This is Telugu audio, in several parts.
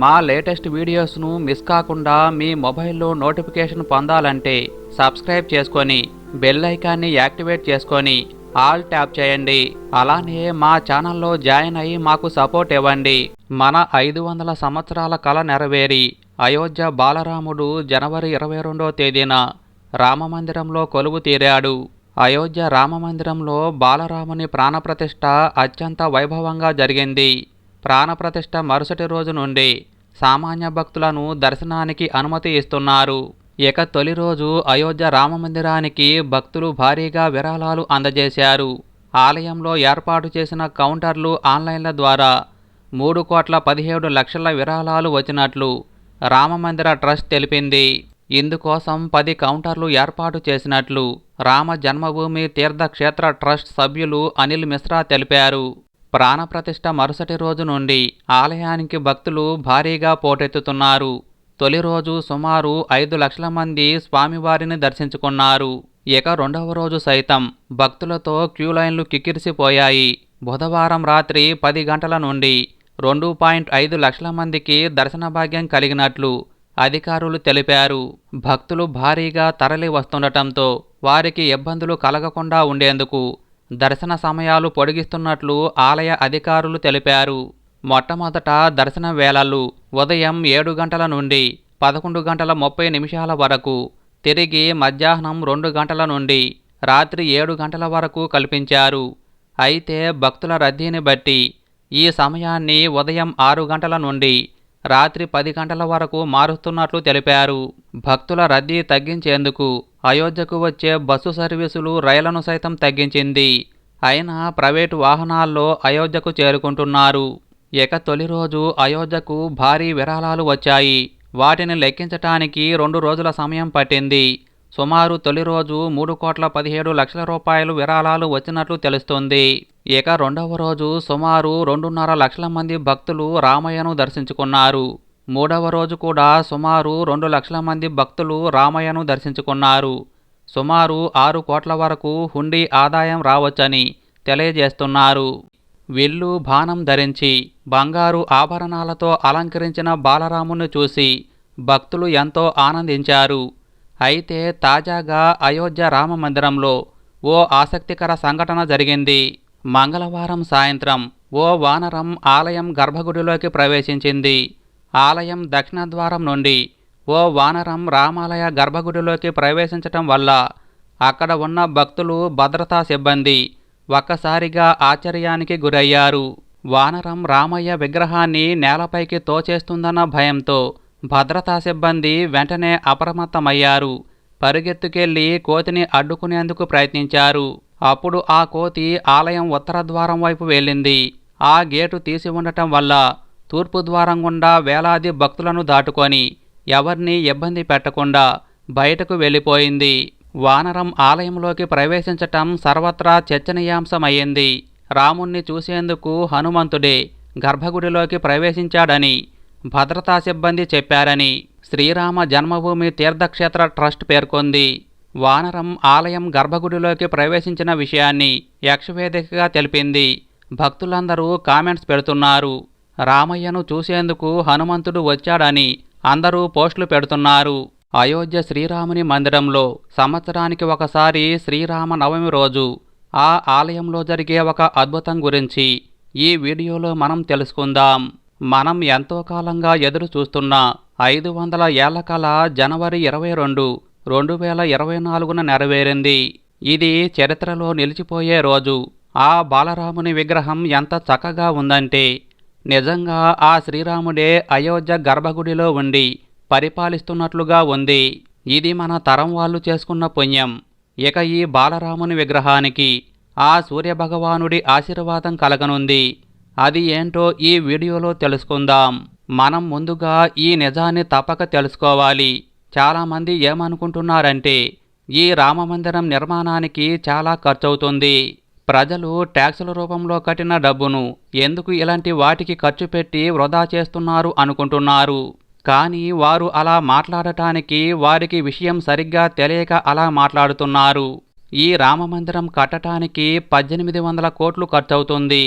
మా లేటెస్ట్ వీడియోస్ను మిస్ కాకుండా మీ మొబైల్లో నోటిఫికేషన్ పొందాలంటే సబ్స్క్రైబ్ చేసుకొని బెల్ ఐకాన్ని యాక్టివేట్ చేసుకొని ఆల్ ట్యాప్ చేయండి. అలానే మా ఛానల్లో జాయిన్ అయ్యి మాకు సపోర్ట్ ఇవ్వండి. మన ఐదు వందల సంవత్సరాల కళ నెరవేరి అయోధ్య బాలరాముడు జనవరి ఇరవై రెండో తేదీన రామమందిరంలో కొలువు తీరాడు. అయోధ్య రామమందిరంలో బాలరాముని ప్రాణప్రతిష్ఠ అత్యంత వైభవంగా జరిగింది. ప్రాణప్రతిష్ఠ మరుసటి రోజు నుండి సామాన్య భక్తులను దర్శనానికి అనుమతి ఇస్తున్నారు. ఇక తొలి రోజు అయోధ్య రామమందిరానికి భక్తులు భారీగా విరాళాలు అందజేశారు. ఆలయంలో ఏర్పాటు చేసిన కౌంటర్లు ఆన్లైన్ల ద్వారా మూడు కోట్ల పదిహేడు లక్షల విరాళాలు వచ్చినట్లు రామమందిర ట్రస్ట్ తెలిపింది. ఇందుకోసం పది కౌంటర్లు ఏర్పాటు చేసినట్లు రామ జన్మభూమి తీర్థక్షేత్ర ట్రస్ట్ సభ్యులు అనిల్ మిశ్రా తెలిపారు. ప్రాణప్రతిష్ఠ మరుసటి రోజు నుండి ఆలయానికి భక్తులు భారీగా పోటెత్తుతున్నారు. తొలి రోజు సుమారు ఐదు లక్షల మంది స్వామివారిని దర్శించుకున్నారు. ఇక రెండవ రోజు సైతం భక్తులతో క్యూ లైన్లు కిక్కిరిసిపోయాయి. బుధవారం రాత్రి పది గంటల నుండి రెండు పాయింట్ ఐదు లక్షల మందికి దర్శన భాగ్యం కలిగినట్లు అధికారులు తెలిపారు. భక్తులు భారీగా తరలి వస్తుండటంతో వారికి ఇబ్బందులు కలగకుండా ఉండేందుకు దర్శన సమయాలు పొడిగిస్తున్నట్లు ఆలయ అధికారులు తెలిపారు. మొట్టమొదట దర్శన వేళలు ఉదయం ఏడు గంటల నుండి పదకొండు గంటల ముప్పై నిమిషాల వరకు తిరిగి మధ్యాహ్నం రెండు గంటల నుండి రాత్రి ఏడు గంటల వరకు కల్పించారు. అయితే భక్తుల రద్దీని బట్టి ఈ సమయాన్ని ఉదయం ఆరు గంటల నుండి రాత్రి పది గంటల వరకు మారుస్తున్నట్లు తెలిపారు. భక్తుల రద్దీ తగ్గించేందుకు అయోధ్యకు వచ్చే బస్సు సర్వీసులు రైళ్ళను సైతం తగ్గించింది. అయినా ప్రైవేటు వాహనాల్లో అయోధ్యకు చేరుకుంటున్నారు. ఇక తొలి రోజు అయోధ్యకు భారీ విరాళాలు వచ్చాయి. వాటిని లెక్కించటానికి రెండు రోజుల సమయం పట్టింది. సుమారు తొలి రోజు మూడు కోట్ల పదిహేడు లక్షల రూపాయలు విరాళాలు వచ్చినట్లు తెలుస్తుంది. ఇక రెండవ రోజు సుమారు రెండున్నర లక్షల మంది భక్తులు రామయ్యను దర్శించుకున్నారు. మూడవ రోజు కూడా సుమారు రెండు లక్షల మంది భక్తులు రామయ్యను దర్శించుకున్నారు. సుమారు ఆరు కోట్ల వరకు హుండీ ఆదాయం రావచ్చని తెలియజేస్తున్నారు. విల్లు బాణం ధరించి బంగారు ఆభరణాలతో అలంకరించిన బాలరామును చూసి భక్తులు ఎంతో ఆనందించారు. అయితే తాజాగా అయోధ్య రామ మందిరంలో ఓ ఆసక్తికర సంఘటన జరిగింది. మంగళవారం సాయంత్రం ఓ వానరం ఆలయం గర్భగుడిలోకి ప్రవేశించింది. ఆలయం దక్షిణ ద్వారం నుండి ఓ వానరం రామాలయ గర్భగుడిలోకి ప్రవేశించటం వల్ల అక్కడ ఉన్న భక్తులు భద్రతా సిబ్బంది ఒక్కసారిగా ఆశ్చర్యానికి గురయ్యారు. వానరం రామయ్య విగ్రహాన్ని నేలపైకి తోచేస్తుందన్న భయంతో భద్రతా సిబ్బంది వెంటనే అప్రమత్తమయ్యారు. పరిగెత్తుకెళ్ళి కోతిని అడ్డుకునేందుకు ప్రయత్నించారు. అప్పుడు ఆ కోతి ఆలయం ఉత్తర ద్వారం వైపు వెళ్ళింది. ఆ గేటు తీసి ఉండటం వల్ల తూర్పు ద్వారం గుండా వేలాది భక్తులను దాటుకొని ఎవరిని ఇబ్బంది పెట్టకుండా బయటకు వెళ్ళిపోయింది. వానరం ఆలయంలోకి ప్రవేశించటం సర్వత్రా చర్చనీయాంశమయ్యింది. రాముణ్ణి చూసేందుకు హనుమంతుడే గర్భగుడిలోకి ప్రవేశించాడని భద్రతా సిబ్బంది చెప్పారని శ్రీరామ జన్మభూమి తీర్థక్షేత్ర ట్రస్ట్ పేర్కొంది. వానరం ఆలయం గర్భగుడిలోకి ప్రవేశించిన విషయాన్ని యక్షవేదికగా తెలిపింది. భక్తులందరూ కామెంట్స్ పెడుతున్నారు. రామయ్యను చూసేందుకు హనుమంతుడు వచ్చాడని అందరూ పోస్టులు పెడుతున్నారు. అయోధ్య శ్రీరాముని మందిరంలో సంవత్సరానికి ఒకసారి శ్రీరామ నవమి రోజు ఆ ఆలయంలో జరిగే ఒక అద్భుతం గురించి ఈ వీడియోలో మనం తెలుసుకుందాం. మనం ఎంతో కాలంగా ఎదురు చూస్తున్న ఐదు వందల ఏళ్ళ కల జనవరి ఇరవై రెండు రెండు వేల ఇరవై నాలుగున నెరవేరింది. ఇది చరిత్రలో నిలిచిపోయే రోజు. ఆ బాలరాముని విగ్రహం ఎంత చక్కగా ఉందంటే నిజంగా ఆ శ్రీరాముడే అయోధ్య గర్భగుడిలో ఉండి పరిపాలిస్తున్నట్లుగా ఉంది. ఇది మన తరం వాళ్ళు చేసుకున్న పుణ్యం. ఇక ఈ బాలరాముని విగ్రహానికి ఆ సూర్యభగవానుడి ఆశీర్వాదం కలగనుంది. అది ఏంటో ఈ వీడియోలో తెలుసుకుందాం. మనం ముందుగా ఈ నిజాన్ని తప్పక తెలుసుకోవాలి. చాలామంది ఏమనుకుంటున్నారంటే ఈ రామమందిరం నిర్మాణానికి చాలా ఖర్చవుతుంది. ప్రజలు ట్యాక్సుల రూపంలో కట్టిన డబ్బును ఎందుకు ఇలాంటి వాటికి ఖర్చు పెట్టి వృధా చేస్తున్నారు అనుకుంటున్నారు? కానీ వారు అలా మాట్లాడటానికి వారికి విషయం సరిగ్గా తెలియక అలా మాట్లాడుతున్నారు. ఈ రామమందిరం కట్టడానికి పద్దెనిమిది వందల కోట్లు ఖర్చవుతుంది.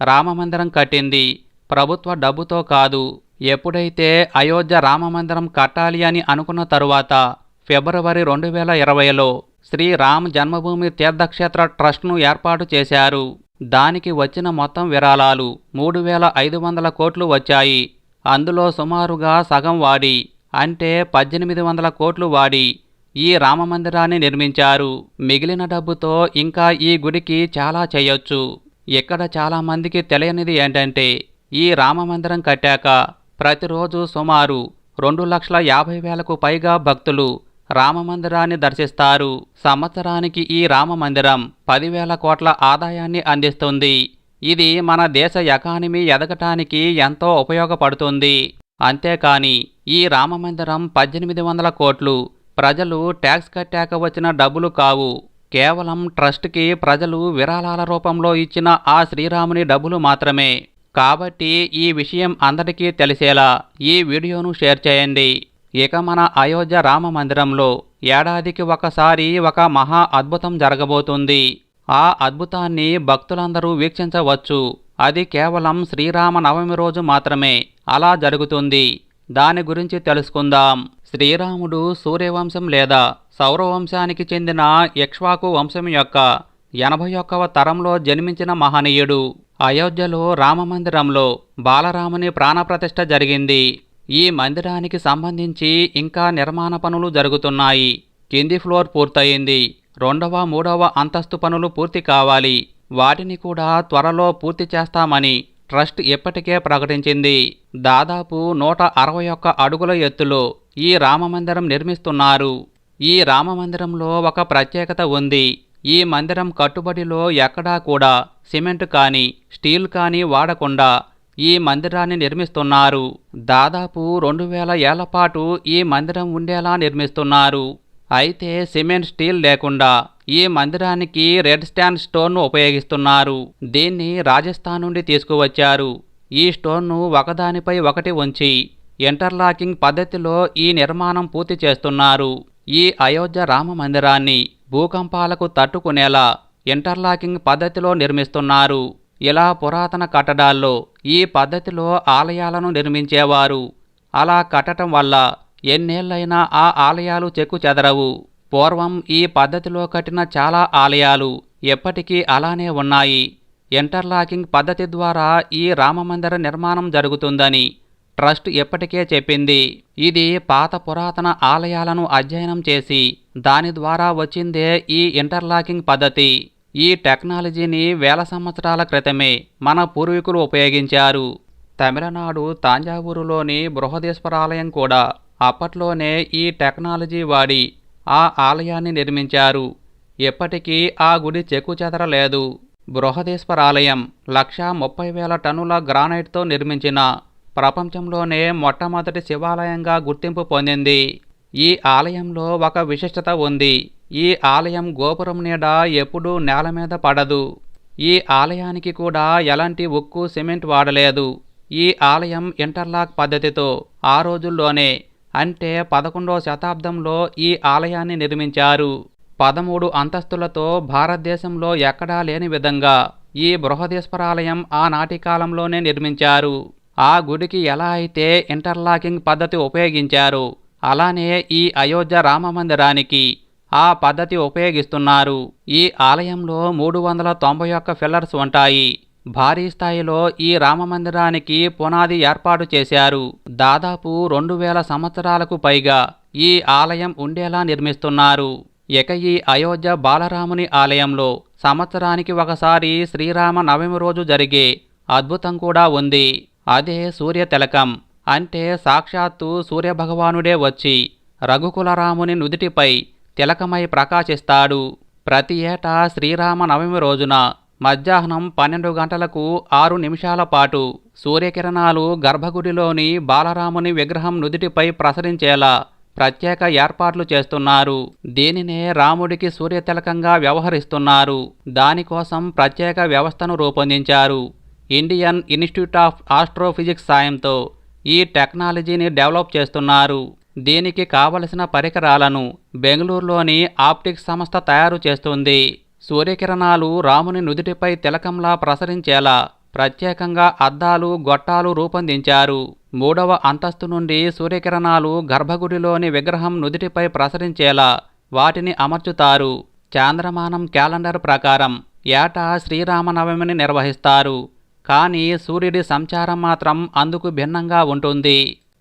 రామమందిరం కట్టింది ప్రభుత్వ డబ్బుతో కాదు. ఎప్పుడైతే అయోధ్య రామమందిరం కట్టాలి అని అనుకున్న తరువాత ఫిబ్రవరి రెండు వేల ఇరవైలో శ్రీరామ్ జన్మభూమి తీర్థక్షేత్ర ట్రస్ట్ను ఏర్పాటు చేశారు. దానికి వచ్చిన మొత్తం విరాళాలు మూడు వేల ఐదు వందల కోట్లు వచ్చాయి. అందులో సుమారుగా సగం వాడి అంటే పద్దెనిమిది వందల కోట్లు వాడి ఈ రామమందిరాన్ని నిర్మించారు. మిగిలిన డబ్బుతో ఇంకా ఈ గుడికి చాలా చేయొచ్చు. ఇక్కడ చాలామందికి తెలియనిది ఏంటంటే ఈ రామమందిరం కట్టాక ప్రతిరోజు సుమారు రెండు లక్షల యాభై వేలకు పైగా భక్తులు రామమందిరాన్ని దర్శిస్తారు. సంవత్సరానికి ఈ రామమందిరం పదివేల కోట్ల ఆదాయాన్ని అందిస్తుంది. ఇది మన దేశ ఎకానమీ ఎదగటానికి ఎంతో ఉపయోగపడుతుంది. అంతేకాని ఈ రామమందిరం పద్దెనిమిది వందల కోట్లు. ప్రజలు ట్యాక్స్ కట్టాక వచ్చిన డబ్బులు కావు. కేవలం ట్రస్ట్కి ప్రజలు విరాళాల రూపంలో ఇచ్చిన ఆ శ్రీరాముని డబ్బులు మాత్రమే. కాబట్టి ఈ విషయం అందరికీ తెలిసేలా ఈ వీడియోను షేర్ చేయండి. ఇక మన అయోధ్య రామ మందిరంలో ఏడాదికి ఒకసారి ఒక మహా అద్భుతం జరగబోతుంది. ఆ అద్భుతాన్ని భక్తులందరూ వీక్షించవచ్చు. అది కేవలం శ్రీరామ నవమి రోజు మాత్రమే. అలా జరుగుతుంది. దాని గురించి తెలుసుకుందాం. శ్రీరాముడు సూర్యవంశం లేదా సౌరవంశానికి చెందిన ఇక్ష్వాకు వంశం యొక్క ఎనభై ఒక్కవ తరంలో జన్మించిన మహనీయుడు. అయోధ్యలో రామమందిరంలో బాలరాముని ప్రాణప్రతిష్ఠ జరిగింది. ఈ మందిరానికి సంబంధించి ఇంకా నిర్మాణ పనులు జరుగుతున్నాయి. కింది ఫ్లోర్ పూర్తయింది. రెండవ మూడవ అంతస్తు పనులు పూర్తి కావాలి. వాటిని కూడా త్వరలో పూర్తి చేస్తామని ట్రస్ట్ ఇప్పటికే ప్రకటించింది. దాదాపు నూట అరవై ఒక్క అడుగుల ఎత్తులో ఈ రామమందిరం నిర్మిస్తున్నారు. ఈ రామమందిరంలో ఒక ప్రత్యేకత ఉంది. ఈ మందిరం కట్టుబడిలో ఎక్కడా కూడా సిమెంట్ కానీ స్టీల్ కానీ వాడకుండా ఈ మందిరాన్ని నిర్మిస్తున్నారు. దాదాపు రెండు వేల ఏళ్ళ పాటు ఈ మందిరం ఉండేలా నిర్మిస్తున్నారు. అయితే సిమెంట్ స్టీల్ లేకుండా ఈ మందిరానికి రెడ్ స్టాండ్ స్టోన్ను ఉపయోగిస్తున్నారు. దీన్ని రాజస్థాన్ నుండి తీసుకువచ్చారు. ఈ స్టోన్ను ఒకదానిపై ఒకటి ఉంచి ఇంటర్లాకింగ్ పద్ధతిలో ఈ నిర్మాణం పూర్తి చేస్తున్నారు. ఈ అయోధ్య రామ మందిరాన్ని భూకంపాలకు తట్టుకునేలా ఇంటర్లాకింగ్ పద్ధతిలో నిర్మిస్తున్నారు. ఇలా పురాతన కట్టడాల్లో ఈ పద్ధతిలో ఆలయాలను నిర్మించేవారు? అలా కట్టడం వల్ల ఎన్నేళ్ళైనా ఆ ఆలయాలు చెక్కు చెదరవు. పూర్వం ఈ పద్ధతిలో కట్టిన చాలా ఆలయాలు ఎప్పటికీ అలానే ఉన్నాయి. ఇంటర్లాకింగ్ పద్ధతి ద్వారా ఈ రామమందిర నిర్మాణం జరుగుతుందని ట్రస్ట్ ఇప్పటికే చెప్పింది. ఇది పాత పురాతన ఆలయాలను అధ్యయనం చేసి దాని ద్వారా వచ్చిందే ఈ ఇంటర్లాకింగ్ పద్ధతి. ఈ టెక్నాలజీని వేల సంవత్సరాల క్రితమే మన పూర్వీకులు ఉపయోగించారు. తమిళనాడు తాంజావూరులోని బృహదేశ్వర ఆలయం కూడా అప్పట్లోనే ఈ టెక్నాలజీ వాడి ఆ ఆలయాన్ని నిర్మించారు. ఎప్పటికీ ఆ గుడి చెక్కుచెదరలేదు. చెదరలేదు బృహదేశ్వర ఆలయం లక్షా ముప్పై వేల టన్నుల గ్రానైట్తో నిర్మించిన ప్రపంచంలోనే మొట్టమొదటి శివాలయంగా గుర్తింపు పొందింది. ఈ ఆలయంలో ఒక విశిష్టత ఉంది. ఈ ఆలయం గోపురం నీడ ఎప్పుడూ నేల మీద పడదు. ఈ ఆలయానికి కూడా ఎలాంటి ఉక్కు సిమెంట్ వాడలేదు. ఈ ఆలయం ఇంటర్లాక్ పద్ధతితో ఆ రోజుల్లోనే అంటే పదకొండవ శతాబ్దంలో ఈ ఆలయాన్ని నిర్మించారు. పదమూడు అంతస్తులతో భారతదేశంలో ఎక్కడా లేని విధంగా ఈ బృహదీశ్వరాలయం ఆనాటి కాలంలోనే నిర్మించారు. ఆ గుడికి ఎలా అయితే ఇంటర్లాకింగ్ పద్ధతి ఉపయోగించారు అలానే ఈ అయోధ్య రామ మందిరానికి ఆ పద్ధతి ఉపయోగిస్తున్నారు. ఈ ఆలయంలో మూడు వందల తొంభై ఒక్క ఫిల్లర్స్ ఉంటాయి. భారీ స్థాయిలో ఈ రామ మందిరానికి పునాది ఏర్పాటు చేశారు. దాదాపు రెండు వేల సంవత్సరాలకు పైగా ఈ ఆలయం ఉండేలా నిర్మిస్తున్నారు. ఇక ఈ అయోధ్య బాలరాముని ఆలయంలో సంవత్సరానికి ఒకసారి శ్రీరామ నవమి రోజు జరిగే అద్భుతం కూడా ఉంది. అదే సూర్య తిలకం. అంటే సాక్షాత్తు సూర్యభగవానుడే వచ్చి రఘుకులరాముని నుదుటిపై తిలకమై ప్రకాశిస్తాడు. ప్రతి ఏటా శ్రీరామ నవమి రోజున మధ్యాహ్నం పన్నెండు గంటలకు ఆరు నిమిషాల పాటు సూర్యకిరణాలు గర్భగుడిలోని బాలరాముని విగ్రహం నుదిటిపై ప్రసరించేలా ప్రత్యేక ఏర్పాట్లు చేస్తున్నారు. దీనినే రాముడికి సూర్యతిలకంగా వ్యవహరిస్తున్నారు. దానికోసం ప్రత్యేక వ్యవస్థను రూపొందించారు. ఇండియన్ ఇన్స్టిట్యూట్ ఆఫ్ ఆస్ట్రోఫిజిక్స్ సాయంతో ఈ టెక్నాలజీని డెవలప్ చేస్తున్నారు. దీనికి కావలసిన పరికరాలను బెంగళూరులోని ఆప్టిక్స్ సంస్థ తయారు చేస్తుంది. సూర్యకిరణాలు రాముని నుదుటిపై తిలకంలా ప్రసరించేలా ప్రత్యేకంగా అద్దాలు గొట్టాలు రూపొందించారు. మూడవ అంతస్తు నుండి సూర్యకిరణాలు గర్భగుడిలోని విగ్రహం నుదుటిపై ప్రసరించేలా వాటిని అమర్చుతారు. చాంద్రమానం క్యాలెండర్ ప్రకారం ఏటా శ్రీరామనవమిని నిర్వహిస్తారు. కానీ సూర్యుడి సంచారం మాత్రం అందుకు భిన్నంగా ఉంటుంది.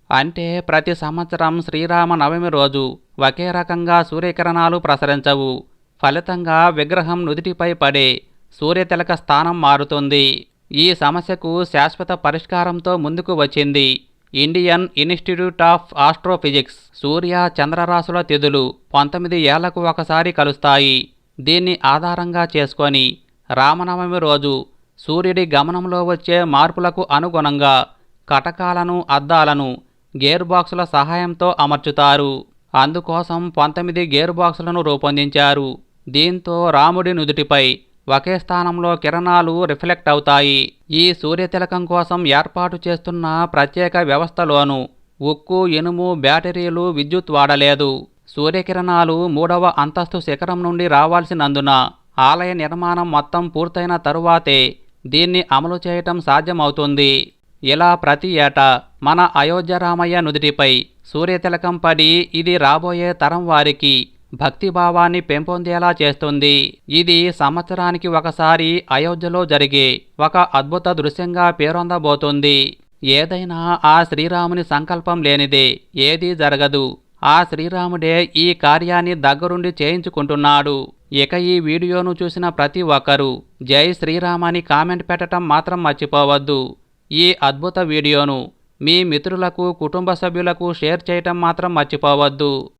అంటే ప్రతి సంవత్సరం శ్రీరామనవమి రోజు ఒకే రకంగా సూర్యకిరణాలు ప్రసరించవు. ఫలితంగా విగ్రహం నుదిటిపై పడే సూర్యతిలక స్థానం మారుతుంది. ఈ సమస్యకు శాశ్వత పరిష్కారంతో ముందుకు వచ్చింది ఇండియన్ ఇన్స్టిట్యూట్ ఆఫ్ ఆస్ట్రోఫిజిక్స్ సూర్య చంద్రరాశుల తిథులు పంతొమ్మిది ఏళ్ళకు ఒకసారి కలుస్తాయి. దీన్ని ఆధారంగా చేసుకొని రామనవమి రోజు సూర్యుడి గమనంలో వచ్చే మార్పులకు అనుగుణంగా కటకాలను అద్దాలను గేర్ బాక్సుల సహాయంతో అమర్చుతారు. అందుకోసం పంతొమ్మిది గేర్ బాక్సులను రూపొందించారు. దీంతో రాముడి నుదుటిపై ఒకే స్థానంలో కిరణాలు రిఫ్లెక్ట్ అవుతాయి. ఈ సూర్యతిలకం కోసం ఏర్పాటు చేస్తున్న ప్రత్యేక వ్యవస్థలోను ఉక్కు ఇనుము బ్యాటరీలు విద్యుత్ వాడలేదు. సూర్యకిరణాలు మూడవ అంతస్తు శిఖరం నుండి రావాల్సినందున ఆలయ నిర్మాణం మొత్తం పూర్తయిన తరువాతే దీన్ని అమలు చేయటం సాధ్యమవుతుంది. ఇలా ప్రతి ఏటా మన అయోధ్య రామయ్య నుదిటిపై సూర్యతిలకం పడి ఇది రాబోయే తరం వారికి భక్తిభావాన్ని పెంపొందేలా చేస్తుంది. ఇది సంవత్సరానికి ఒకసారి అయోధ్యలో జరిగే ఒక అద్భుత దృశ్యంగా పేరొందబోతుంది. ఏదైనా ఆ శ్రీరాముని సంకల్పం లేనిదే ఏదీ జరగదు. ఆ శ్రీరాముడే ఈ కార్యాన్ని దగ్గరుండి చేయించుకుంటున్నాడు. ఇక ఈ వీడియోను చూసిన ప్రతి ఒక్కరూ జై శ్రీరామ్ అని కామెంట్ పెట్టడం మాత్రం మర్చిపోవద్దు. ఈ అద్భుత వీడియోను మీ మిత్రులకు కుటుంబ సభ్యులకు షేర్ చేయటం మాత్రం మర్చిపోవద్దు.